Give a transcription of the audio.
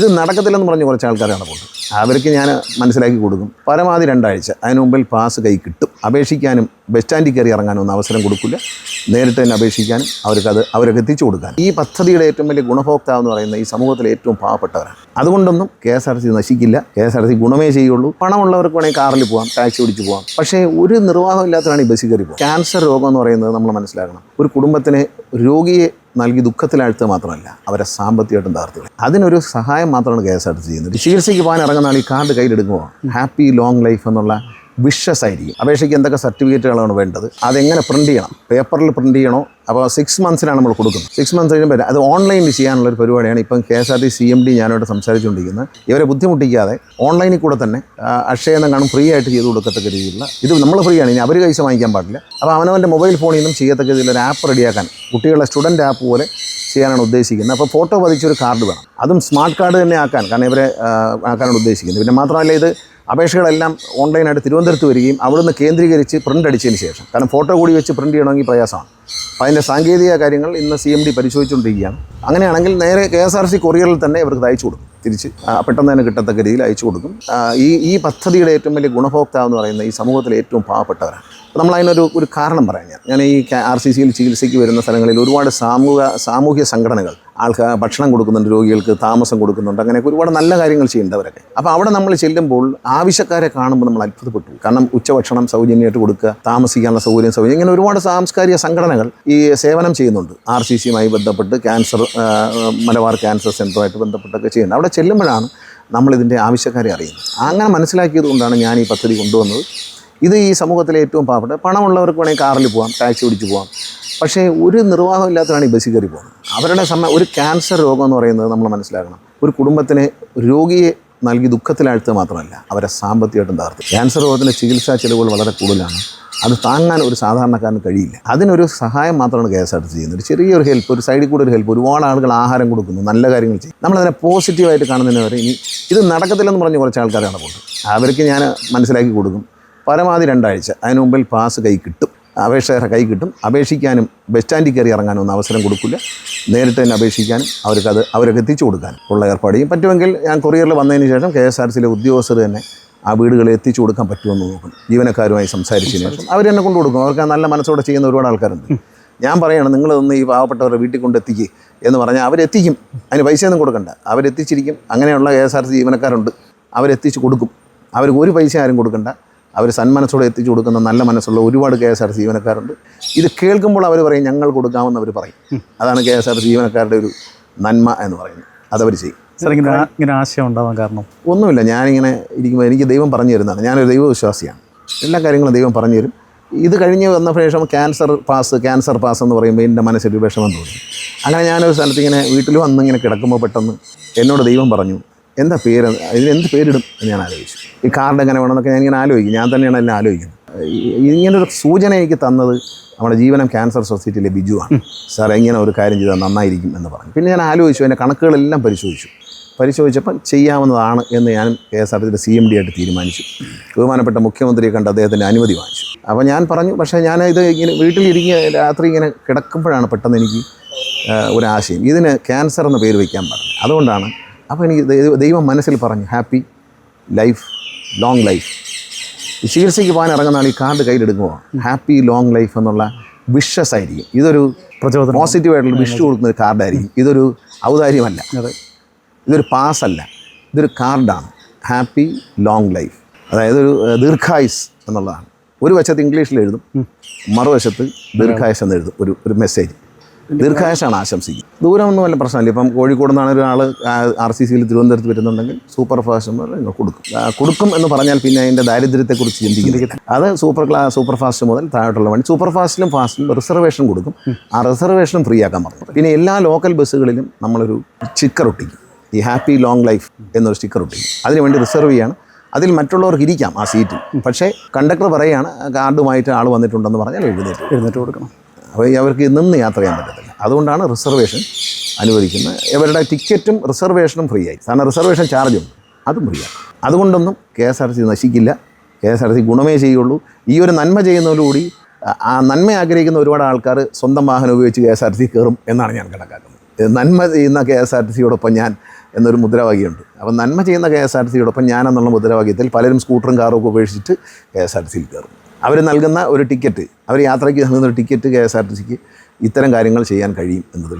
ഇത് നടക്കത്തില്ലെന്ന് പറഞ്ഞ് കുറച്ച് ആൾക്കാരാണ് പോകുന്നത് അവർക്ക് ഞാൻ മനസ്സിലാക്കി കൊടുക്കും. പരമാവധി രണ്ടാഴ്ച. അതിന് മുമ്പിൽ പാസ് കൈ കിട്ടും. അപേക്ഷിക്കാനും ബസ് സ്റ്റാൻഡിൽ കയറി ഇറങ്ങാനും ഒന്നും അവസരം കൊടുക്കില്ല. നേരിട്ട് തന്നെ അപേക്ഷിക്കാനും അവർക്കത് അവർക്ക് എത്തിച്ചു കൊടുക്കാൻ. ഈ പദ്ധതിയുടെ ഏറ്റവും വലിയ ഗുണഭോക്താവ് എന്ന് പറയുന്ന ഈ സമൂഹത്തിലെ ഏറ്റവും പാവപ്പെട്ടവരാണ്. അതുകൊണ്ടൊന്നും കെ എസ് ആർ സി നശിക്കില്ല. കെ എസ് ആർ സി ഗുണമേ ചെയ്യുള്ളൂ. പണമുള്ളവർക്ക് വേണമെങ്കിൽ കാറിൽ പോകാം ടാക്സി ഓടിച്ച് പോകാം പക്ഷേ ഒരു നിർവാഹമില്ലാത്തതാണ് ഈ ബസ്സിൽ കയറി പോകാം ക്യാൻസർ രോഗം എന്ന് പറയുന്നത് നമ്മൾ മനസ്സിലാക്കണം. ഒരു കുടുംബത്തിന് രോഗിയെ നൽകി ദുഃഖത്തിലാഴ്ത്തുക മാത്രമല്ല അവരെ സാമ്പത്തികമായിട്ടും തകർത്തുക അതിനൊരു സഹായം മാത്രമാണ് K S R T C ചെയ്യുന്നത്. ചികിത്സയ്ക്ക് പോകാൻ ഇറങ്ങുന്ന ആൾ ഈ കാർഡ് കയ്യിലെടുക്കുമ്പോൾ ഹാപ്പി ലോങ് ലൈഫ് എന്നുള്ള വിഷസ് ആയിരിക്കും അപേക്ഷയ്ക്ക് എന്തൊക്കെ സർട്ടിഫിക്കറ്റുകളാണ് വേണ്ടത്? അതെങ്ങനെ പ്രിന്റ് ചെയ്യണം? പേപ്പറിൽ പ്രിന്റ് ചെയ്യണോ? അപ്പോൾ സിക്സ് മന്ത്സിനാണ് നമ്മൾ കൊടുക്കുന്നത്. സിക്സ് മന്ത്സ് കഴിയുമ്പോൾ അത് ഓൺലൈനിൽ ചെയ്യാനുള്ള ഒരു പരിപാടിയാണ് ഇപ്പം K S R T C M D ഞാനോട് സംസാരിച്ചുകൊണ്ടിരിക്കുന്നത്. ഇവരെ ബുദ്ധിമുട്ടിക്കാതെ ഓൺലൈനിൽ കൂടെ തന്നെ ആ, അക്ഷയ എന്നെങ്ങാനും ഫ്രീ ആയിട്ട് ചെയ്ത് കൊടുക്കത്തക്ക രീതിയിലുള്ള ഇത് നമ്മൾ ഫ്രീ ആണ്. ഇനി അവർ പൈസ വാങ്ങിക്കാൻ പാടില്ല. അപ്പോൾ അവനവന്റെ മൊബൈൽ ഫോണിൽ നിന്നും ചെയ്യത്തക്ക രീതിയിൽ ഒരു ആപ്പ് റെഡിയാക്കാൻ കുട്ടികളുടെ സ്റ്റുഡന്റ് ആപ്പ് പോലെ ചെയ്യാനാണ് ഉദ്ദേശിക്കുന്നത്. അപ്പോൾ ഫോട്ടോ പതിച്ചൊരു കാർഡ് വേണം. അതും സ്മാർട്ട് കാർഡ് തന്നെ ആക്കാൻ. കാരണം ഇവരെ ആക്കാനാണ് ഉദ്ദേശിക്കുന്നത്. പിന്നെ മാത്രമല്ല ഇത് അപേക്ഷകളെല്ലാം ഓൺലൈനായിട്ട് തിരുവനന്തപുരത്ത് വരികയും അവിടുന്ന് കേന്ദ്രീകരിച്ച് പ്രിന്റ് അടിച്ചതിന് ശേഷം. കാരണം ഫോട്ടോ കൂടി വെച്ച് പ്രിന്റ് ചെയ്യണമെങ്കിൽ പ്രയാസമാണ്. അപ്പോൾ അതിന്റെ സാങ്കേതിക കാര്യങ്ങൾ ഇന്ന് സി എം ഡി പരിശോധിച്ചുകൊണ്ടിരിക്കുകയാണ്. അങ്ങനെയാണെങ്കിൽ നേരെ കെ എസ് ആർ സി കൊറിയറിൽ തന്നെ ഇവർക്ക് അയച്ചു കൊടുക്കും. തിരിച്ച് പെട്ടെന്ന് തന്നെ കിട്ടത്തക്ക രീതിയിൽ അയച്ചു കൊടുക്കും. ഈ ഈ പദ്ധതിയുടെ ഏറ്റവും വലിയ ഗുണഭോക്താവ് എന്ന് പറയുന്ന ഈ സമൂഹത്തിലെ ഏറ്റവും പാവപ്പെട്ടവരാണ്. നമ്മൾ അതിനൊരു ഒരു കാരണം പറയാം ഞാൻ. ഞാൻ ഈ ആർ സി സിയിൽ ചികിത്സയ്ക്ക് വരുന്ന സ്ഥലങ്ങളിൽ ഒരുപാട് സാമൂഹ സാമൂഹ്യ സംഘടനകൾ ആൾക്ക് ഭക്ഷണം കൊടുക്കുന്നുണ്ട് രോഗികൾക്ക് താമസം കൊടുക്കുന്നുണ്ട് അങ്ങനെയൊക്കെ ഒരുപാട് നല്ല കാര്യങ്ങൾ ചെയ്യുന്നുണ്ട് അവരൊക്കെ. അപ്പോൾ അവിടെ നമ്മൾ ചെല്ലുമ്പോൾ ആവശ്യക്കാരെ കാണുമ്പോൾ നമ്മൾ അത്ഭുതപ്പെട്ടു. കാരണം ഉച്ചഭക്ഷണം സൗജന്യമായിട്ട് കൊടുക്കുക താമസിക്കാനുള്ള സൗകര്യം സൗകര്യം ഇങ്ങനെ ഒരുപാട് സാംസ്കാരിക സംഘടനകൾ ഈ സേവനം ചെയ്യുന്നുണ്ട്. ആർ സി സിയുമായി ബന്ധപ്പെട്ട് ക്യാൻസർ മലബാർ ക്യാൻസർ സെന്ററുമായിട്ട് ബന്ധപ്പെട്ടൊക്കെ ചെയ്യുന്നുണ്ട്. അവിടെ ചെല്ലുമ്പോഴാണ് നമ്മളിതിന്റെ ആവശ്യക്കാരെ അറിയുന്നത്. അങ്ങനെ മനസ്സിലാക്കിയത് കൊണ്ടാണ് ഞാൻ ഈ പദ്ധതി കൊണ്ടുവന്നത്. ഇത് ഈ സമൂഹത്തിലെ ഏറ്റവും പാവപ്പെട്ട പണമുള്ളവർക്ക് വേണമെങ്കിൽ കാറിൽ പോകാം ടാക്സി പിടിച്ച് പോകാം പക്ഷേ ഒരു നിർവാഹം ഇല്ലാത്തതാണ് ഈ ബസ്സിൽ കയറി പോകുന്നത്. അവരുടെ സമയം ഒരു ക്യാൻസർ രോഗം എന്ന് പറയുന്നത് നമ്മൾ മനസ്സിലാക്കണം. ഒരു കുടുംബത്തിന് രോഗിയെ നൽകി ദുഃഖത്തിലാഴ്ത്തുക മാത്രമല്ല അവരെ സാമ്പത്തികമായിട്ടും തകർത്ത്. ക്യാൻസർ രോഗത്തിന്റെ ചികിത്സാ ചിലവുകൾ വളരെ കൂടുതലാണ്. അത് താങ്ങാൻ ഒരു സാധാരണക്കാരന് കഴിയില്ല. അതിനൊരു സഹായം മാത്രമാണ് കെ എസ് ആർ ടി ചെയ്യുന്നത്. ഒരു ചെറിയൊരു ഹെൽപ്പ് ഒരു സൈഡിൽ കൂടെ ഒരു ഹെൽപ്പ് ഒരുപാട് ആളുകൾ ആഹാരം കൊടുക്കുന്നു നല്ല കാര്യങ്ങൾ ചെയ്യും. നമ്മളതിനെ പോസിറ്റീവായിട്ട് കാണുന്നതിന് വരെ ഇനി ഇത് നടക്കത്തില്ലെന്ന് പറഞ്ഞ് കുറച്ച് ആൾക്കാരാണ് കൊണ്ട് അവർക്ക് ഞാൻ മനസ്സിലാക്കി കൊടുക്കും. പരമാവധി രണ്ടാഴ്ച അതിന് മുമ്പിൽ പാസ് കൈ കിട്ടും. അപേക്ഷകരെ കൈ കിട്ടും. അപേക്ഷിക്കാനും ബസ് സ്റ്റാൻഡിൽ കയറി ഇറങ്ങാനും ഒന്നും അവസരം കൊടുക്കില്ല. നേരിട്ട് തന്നെ അപേക്ഷിക്കാനും അവർക്കത് അവരൊക്കെ എത്തിച്ചു കൊടുക്കാനും ഉള്ള ഏർപ്പാട് ചെയ്യും. പറ്റുമെങ്കിൽ ഞാൻ കൊറിയറിൽ വന്നതിന് ശേഷം കെ എസ് ആർ സിയിലെ ഉദ്യോഗസ്ഥർ തന്നെ ആ വീടുകളെ എത്തിച്ചു കൊടുക്കാൻ പറ്റുമെന്ന് നോക്കും ജീവനക്കാരുമായി സംസാരിച്ചതിന് ശേഷം അവർ എന്നെ കൊണ്ടു കൊടുക്കും. അവർക്ക് നല്ല മനസ്സോടെ ചെയ്യുന്ന ഒരുപാട് ആൾക്കാരുണ്ട്. ഞാൻ പറയണം നിങ്ങളൊന്ന് ഈ പാവപ്പെട്ടവരുടെ വീട്ടിൽ കൊണ്ട് എത്തിക്കുക എന്ന് പറഞ്ഞാൽ അവരെത്തിക്കും. അതിന് പൈസയൊന്നും കൊടുക്കണ്ട. അവരെത്തിച്ചിരിക്കും. അങ്ങനെയുള്ള കെ എസ് ആർ സി ജീവനക്കാരുണ്ട്. അവരെത്തിച്ച് കൊടുക്കും. അവർക്ക് ഒരു പൈസ ആരും കൊടുക്കണ്ട. അവർ സന്മനസ്സോടെ എത്തിച്ചു കൊടുക്കുന്ന നല്ല മനസ്സുള്ള ഒരുപാട് കെ എസ് ആർ ജീവനക്കാരുണ്ട്. ഇത് കേൾക്കുമ്പോൾ അവർ പറയും ഞങ്ങൾ കൊടുക്കാമെന്ന് അവർ പറയും. അതാണ് കെ എസ് ആർ ജീവനക്കാരുടെ ഒരു നന്മ എന്ന് പറയുന്നത്. അതവർ ചെയ്യും. സാർ ഇങ്ങനെ ഇങ്ങനെ ആശയം ഉണ്ടാവാൻ കാരണം? ഒന്നുമില്ല. ഞാനിങ്ങനെ ഇരിക്കുമ്പോൾ എനിക്ക് ദൈവം പറഞ്ഞു തരുന്നതാണ്. ഞാനൊരു ദൈവവിശ്വാസിയാണ്. എല്ലാ കാര്യങ്ങളും ദൈവം പറഞ്ഞു തരും. ഇത് കഴിഞ്ഞ് വന്ന ശേഷം ക്യാൻസർ പാസ് ക്യാൻസർ പാസ് എന്ന് പറയുമ്പോൾ എന്റെ മനസ്സിൽ വിഷമം തോന്നി. അങ്ങനെ ഞാനൊരു സ്ഥലത്ത് ഇങ്ങനെ വീട്ടിൽ വന്ന് ഇങ്ങനെ കിടക്കുമ്പോൾ പെട്ടെന്ന് എന്നോട് ദൈവം പറഞ്ഞു എന്താ പേര്? ഇതിന് എന്ത് പേരിടും എന്ന് ഞാൻ ആലോചിച്ചു. ഈ കാർഡ് എങ്ങനെ വേണമെന്നൊക്കെ ഞാൻ ഇങ്ങനെ ആലോചിക്കും. ഞാൻ തന്നെയാണ് എല്ലാം ആലോചിക്കുന്നത്. ഇങ്ങനൊരു സൂചന എനിക്ക് തന്നത് നമ്മുടെ ജീവനം ക്യാൻസർ സൊസൈറ്റിയിലെ ബിജുവാണ് സാർ ഇങ്ങനെ ഒരു കാര്യം ചെയ്താൽ നന്നായിരിക്കും എന്ന് പറഞ്ഞു. പിന്നെ ഞാൻ ആലോചിച്ചു എന്റെ കണക്കുകളെല്ലാം പരിശോധിച്ചു. പരിശോധിച്ചപ്പം ചെയ്യാവുന്നതാണ് എന്ന് ഞാൻ K S R T C M D ആയിട്ട് തീരുമാനിച്ചു. ബഹുമാനപ്പെട്ട മുഖ്യമന്ത്രിയെ കണ്ട് അദ്ദേഹത്തിന്റെ അനുമതി വാങ്ങിച്ചു. അപ്പോൾ ഞാൻ പറഞ്ഞു പക്ഷേ ഞാൻ ഇത് ഇങ്ങനെ വീട്ടിലിരിക്കുക രാത്രി ഇങ്ങനെ കിടക്കുമ്പോഴാണ് പെട്ടെന്ന് എനിക്ക് ഒരു ഒരാശയം ഇതിന് ക്യാൻസർ എന്ന പേര് വയ്ക്കാൻ പറഞ്ഞു. അതുകൊണ്ടാണ് അപ്പോൾ എനിക്ക് ദൈവ- മനസ്സിൽ പറഞ്ഞു ഹാപ്പി ലൈഫ് ലോങ് ലൈഫ് ഈ ചികിത്സയ്ക്ക് പോകാൻ ഇറങ്ങുന്ന ആൾ ഈ കാർഡ് കയ്യിലെടുക്കുമോ ഹാപ്പി ലോങ് ലൈഫ് എന്നുള്ള വിഷസ് ആയിരിക്കും. ഇതൊരു പ്രചോദനം. പോസിറ്റീവായിട്ടുള്ള വിഷ് കൊടുക്കുന്ന ഒരു കാർഡായിരിക്കും ഇതൊരു ഔദാര്യമല്ല. ഇതൊരു പാസ്സല്ല ഇതൊരു കാർഡാണ് ഹാപ്പി ലോങ് ലൈഫ് അതായത് ഒരു ദീർഘായുസ് എന്നുള്ളതാണ്. ഒരു വശത്ത് ഇംഗ്ലീഷിൽ എഴുതും മറുവശത്ത് ദീർഘായുസ് എന്ന് എഴുതും. ഒരു ഒരു മെസ്സേജ് ദീർഘായുസാണ് ആശംസിക്കുന്നത്. ദൂരമൊന്നും വല്ല പ്രശ്നമില്ല. ഇപ്പം കോഴിക്കോട് നിന്നാണ് ഒരാൾ ആർ സി സിയിൽ തിരുവനന്തപുരത്ത് വരുന്നുണ്ടെങ്കിൽ സൂപ്പർ ഫാസ്റ്റ് മുതൽ കൊടുക്കും. കൊടുക്കും എന്ന് പറഞ്ഞാൽ പിന്നെ അതിന്റെ ദാരിദ്ര്യത്തെക്കുറിച്ച് ചിന്തിക്കുന്നത് അത് സൂപ്പർ ക്ലാ സൂപ്പർ ഫാസ്റ്റ് മുതൽ താഴോട്ടുള്ള വണ്ടി. സൂപ്പർ ഫാസ്റ്റിലും ഫാസ്റ്റിലും റിസർവേഷൻ കൊടുക്കും. ആ റിസർവേഷനും ഫ്രീ ആക്കാൻ പറഞ്ഞു. പിന്നെ എല്ലാ ലോക്കൽ ബസ്സുകളിലും നമ്മളൊരു സ്റ്റിക്കർ ഒട്ടിക്കും. ഈ ഹാപ്പി ലോങ് ലൈഫ് എന്നൊരു സ്റ്റിക്കർ ഒട്ടിക്കും. അതിനുവേണ്ടി റിസർവ് ചെയ്യാണ്. അതിൽ മറ്റുള്ളവർക്ക് ഇരിക്കാം ആ സീറ്റ് പക്ഷേ കണ്ടക്ടർ പറയുകയാണ് കാർഡുമായിട്ട് ആൾ വന്നിട്ടുണ്ടെന്ന് പറഞ്ഞാൽ എഴുന്നേറ്റ്. എഴുന്നേറ്റ് കൊടുക്കണം. അപ്പോൾ അവർക്ക് നിന്ന് യാത്ര ചെയ്യാൻ പറ്റത്തില്ല. അതുകൊണ്ടാണ് റിസർവേഷൻ അനുവദിക്കുന്നത്. ഇവരുടെ ടിക്കറ്റും റിസർവേഷനും ഫ്രീ ആയി കാരണം റിസർവേഷൻ ചാർജും അതും ഫ്രീ ആണ് അതുകൊണ്ടൊന്നും കെ എസ് ആർ സി നശിക്കില്ല. കെ എസ് ആർ സി ഗുണമേ ചെയ്യുള്ളൂ. ഈ ഒരു നന്മ ചെയ്യുന്നതോടുകൂടി ആ- നന്മ ആഗ്രഹിക്കുന്ന ഒരുപാട് ആൾക്കാർ സ്വന്തം വാഹനം ഉപയോഗിച്ച് കെ എസ് ആർ സി കയറും എന്നാണ് ഞാൻ കണക്കാക്കുന്നത്. നന്മ ചെയ്യുന്ന കെ എസ് ആർ ടി സിയോടൊപ്പം ഞാൻ എന്നൊരു മുദ്രാവാക്യമുണ്ട്. അപ്പം നന്മ ചെയ്യുന്ന കെ എസ് ആർ സിയോടൊപ്പം ഞാൻ എന്നുള്ള മുദ്രാവാക്യത്തിൽ പലരും സ്കൂട്ടറും കാറും ഒക്കെ ഉപേക്ഷിച്ചിട്ട് കെ എസ് ആർ സിയിൽ കയറും. അവർ നൽകുന്ന ഒരു ടിക്കറ്റ് അവർ യാത്രയ്ക്ക് നൽകുന്ന ഒരു ticket K S R T സിക്ക് ഇത്തരം കാര്യങ്ങൾ ചെയ്യാൻ കഴിയും എന്നത്